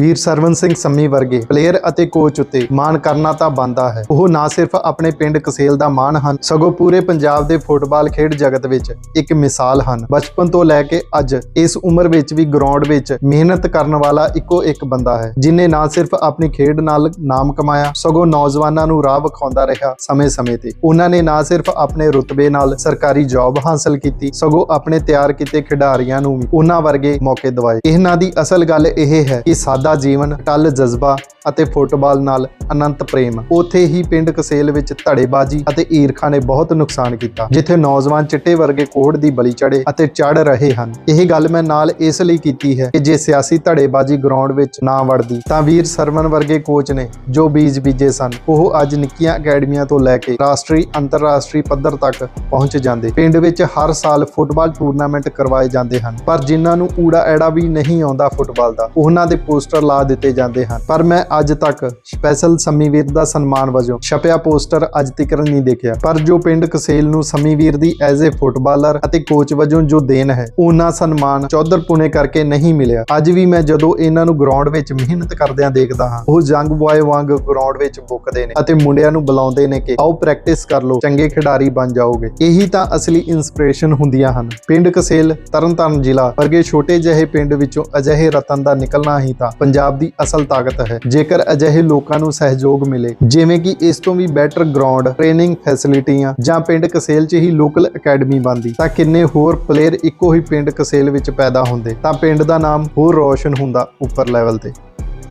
ਵੀਰ ਸਰਵਨ ਸਿੰਘ ਸੰਮੀ ਵਰਗੇ ਪਲੇਅਰ ਅਤੇ ਕੋਚ ਉੱਤੇ ਮਾਣ ਕਰਨਾ ਤਾਂ ਬੰਦਾ ਹੈ। ਉਹ ਨਾ ਸਿਰਫ ਆਪਣੇ ਪਿੰਡ ਕਸੇਲ ਦਾ ਮਾਣ ਹਨ, ਸਗੋਂ ਪੂਰੇ ਪੰਜਾਬ ਦੇ ਫੁੱਟਬਾਲ ਖੇਡ ਜਗਤ ਵਿੱਚ ਇੱਕ ਮਿਸਾਲ ਹਨ। ਬਚਪਨ ਤੋਂ ਲੈ ਕੇ ਅੱਜ ਇਸ ਉਮਰ ਵਿੱਚ ਵੀ ਗਰਾਊਂਡ ਵਿੱਚ ਮਿਹਨਤ ਕਰਨ ਵਾਲਾ ਇੱਕੋ ਇੱਕ ਬੰਦਾ ਹੈ, ਜਿਨੇ ਨਾ ਸਿਰਫ ਆਪਣੀ ਖੇਡ ਨਾਲ ਨਾਮ ਕਮਾਇਆ, ਸਗੋਂ ਨੌਜਵਾਨਾਂ ਨੂੰ ਰਾਹ ਵਿਖਾਉਂਦਾ ਰਿਹਾ ਸਮੇਂ-ਸਮੇਂ ਤੇ। ਉਹਨਾਂ ਨੇ ਨਾ ਸਿਰਫ ਆਪਣੇ ਰੁਤਬੇ ਨਾਲ ਸਰਕਾਰੀ ਜੌਬ ਹਾਸਲ ਕੀਤੀ, ਸਗੋਂ ਆਪਣੇ ਤਿਆਰ ਕੀਤੇ ਖਿਡਾਰੀਆਂ ਨੂੰ ਵੀ ਉਹਨਾਂ ਵਰਗੇ ਮੌਕੇ ਦਿਵਾਏ। ਇਹਨਾਂ ਦੀ ਅਸਲ ਗੱਲ ਇਹ ਹੈ ਕਿ ਸਾਦਾ ਜੀਵਨ ਟੱਲ ਜਜ਼ਬਾ ਅਤੇ ਫੁੱਟਬਾਲ ਨਾਲ ਅਨੰਤ ਪ੍ਰੇਮ। ਉਥੇ ਹੀ ਪਿੰਡ ਕਸੇਲ ਵਿੱਚ ਧੜੇਬਾਜ਼ੀ ਅਤੇ ਈਰਖਾ ਨੇ ਬਹੁਤ ਨੁਕਸਾਨ ਕੀਤਾ, ਜਿੱਥੇ ਨੌਜਵਾਨ ਚਿੱਟੇ ਵਰਗੇ ਕੋਹੜ ਦੀ ਬਲੀ ਚੜੇ ਅਤੇ ਚੜ ਰਹੇ ਹਨ। ਇਹ ਗੱਲ ਮੈਂ ਨਾਲ ਇਸ ਲਈ ਕੀਤੀ ਹੈ ਕਿ ਜੇ ਸਿਆਸੀ ਧੜੇਬਾਜ਼ੀ ਗਰਾਊਂਡ ਵਿੱਚ ਨਾ ਵੜਦੀ, ਤਾਂ ਵੀਰ ਸਰਮਨ ਵਰਗੇ ਕੋਚ ਨੇ ਜੋ ਬੀਜ ਬੀਜੇ ਸਨ, ਉਹ ਅੱਜ ਨਿੱਕੀਆਂ ਅਕੈਡਮੀਆਂ ਤੋਂ ਲੈ ਕੇ ਰਾਸ਼ਟਰੀ, ਅੰਤਰਰਾਸ਼ਟਰੀ ਪੱਧਰ ਤੱਕ ਪਹੁੰਚ ਜਾਂਦੇ। ਪਿੰਡ ਵਿੱਚ ਹਰ ਸਾਲ ਫੁੱਟਬਾਲ ਟੂਰਨਾਮੈਂਟ ਕਰਵਾਏ ਜਾਂਦੇ ਹਨ, ਪਰ ਜਿਨ੍ਹਾਂ ਨੂੰ ਊੜਾ ਐੜਾ ਵੀ ਨਹੀਂ ਆਉਂਦਾ ਫੁੱਟਬਾਲ ਦਾ, ਉਹਨਾਂ ਦੇ ਪੋਸਟਰ ਲਾ ਦਿੱਤੇ ਜਾਂਦੇ ਹਨ। ਪਰ ਮੈਂ ਅੱਜ ਤੱਕ ਸਪੈਸ਼ਲ ਸੰਮੀ ਵੀਰ ਦਾ ਸਨਮਾਨ ਵਜੋਂ ਛਪਿਆ ਪੋਸਟਰ ਅੱਜ ਤੱਕ ਨਹੀਂ ਦੇਖਿਆ। ਪਰ ਜੋ ਪਿੰਡ ਕਸੇਲ ਨੂੰ ਸੰਮੀ ਦੀ ਐਜ਼ ਅ ਫੁੱਟਬਾਲਰ ਅਤੇ ਕੋਚ ਵਜੋਂ ਜੋ ਦੇਣ ਹੈ, ਉਹਨਾਂ ਸਨਮਾਨ ਚੌਧਰ ਪੁਣੇ ਕਰਕੇ ਨਹੀਂ ਮਿਲਿਆ। ਅੱਜ ਵੀ ਮੈਂ ਜਦੋਂ ਇਹਨਾਂ ਨੂੰ ਗਰਾਊਂਡ ਵਿੱਚ ਮਿਹਨਤ ਕਰਦਿਆਂ ਦੇਖਦਾ ਹਾਂ, ਉਹ ਜੰਗ ਬੁਆਏ ਵਾਂਗ ਗਰਾਊਂਡ ਵਿੱਚ ਬੁੱਕਦੇ ਨੇ ਅਤੇ ਮੁੰਡਿਆਂ ਨੂੰ ਬੁਲਾਉਂਦੇ ਨੇ ਕਿ ਆਓ ਪ੍ਰੈਕਟਿਸ ਕਰ ਲਓ, ਚੰਗੇ ਖਿਡਾਰੀ ਬਣ ਜਾਓਗੇ। ਇਹੀ ਤਾਂ ਅਸਲੀ ਇਨਸਪੀਰੇਸ਼ਨ ਹੁੰਦੀਆਂ ਹਨ। ਪਿੰਡ ਕਸੇਲ, ਤਰਨਤਾਰਨ ਜ਼ਿਲ੍ਹਾ ਵਰਗੇ ਛੋਟੇ ਜਿਹੇ ਪਿੰਡ ਵਿੱਚੋਂ ਅਜਿਹੇ ਰਤਨ ਦਾ ਨਿਕਲਣਾ ਹੀ ਤਾਂ ਪੰਜਾਬ ਦੀ ਅਸਲ ਤਾਕਤ ਹੈ। ਜੇਕਰ ਅਜਿਹੇ ਲੋਕਾਂ ਨੂੰ ਸਹਿਯੋਗ ਮਿਲੇ, ਜਿਵੇਂ ਕਿ ਇਸ ਤੋਂ ਵੀ ਬੈਟਰ ਗਰਾਊਂਡ ਟ੍ਰੇਨਿੰਗ ਫੈਸਿਲਿਟੀਆਂ ਜਾਂ ਪਿੰਡ ਕਸੇਲ 'ਚ ਹੀ ਲੋਕਲ ਅਕੈਡਮੀ ਬਣਦੀ, ਤਾਂ ਕਿੰਨੇ ਹੋਰ ਪਲੇਅਰ ਇੱਕੋ ਹੀ ਪਿੰਡ ਕਸੇਲ ਵਿੱਚ ਪੈਦਾ ਹੁੰਦੇ, ਤਾਂ ਪਿੰਡ ਦਾ ਨਾਮ ਹੋਰ ਰੋਸ਼ਨ ਹੁੰਦਾ ਉੱਪਰ ਲੈਵਲ ਤੇ।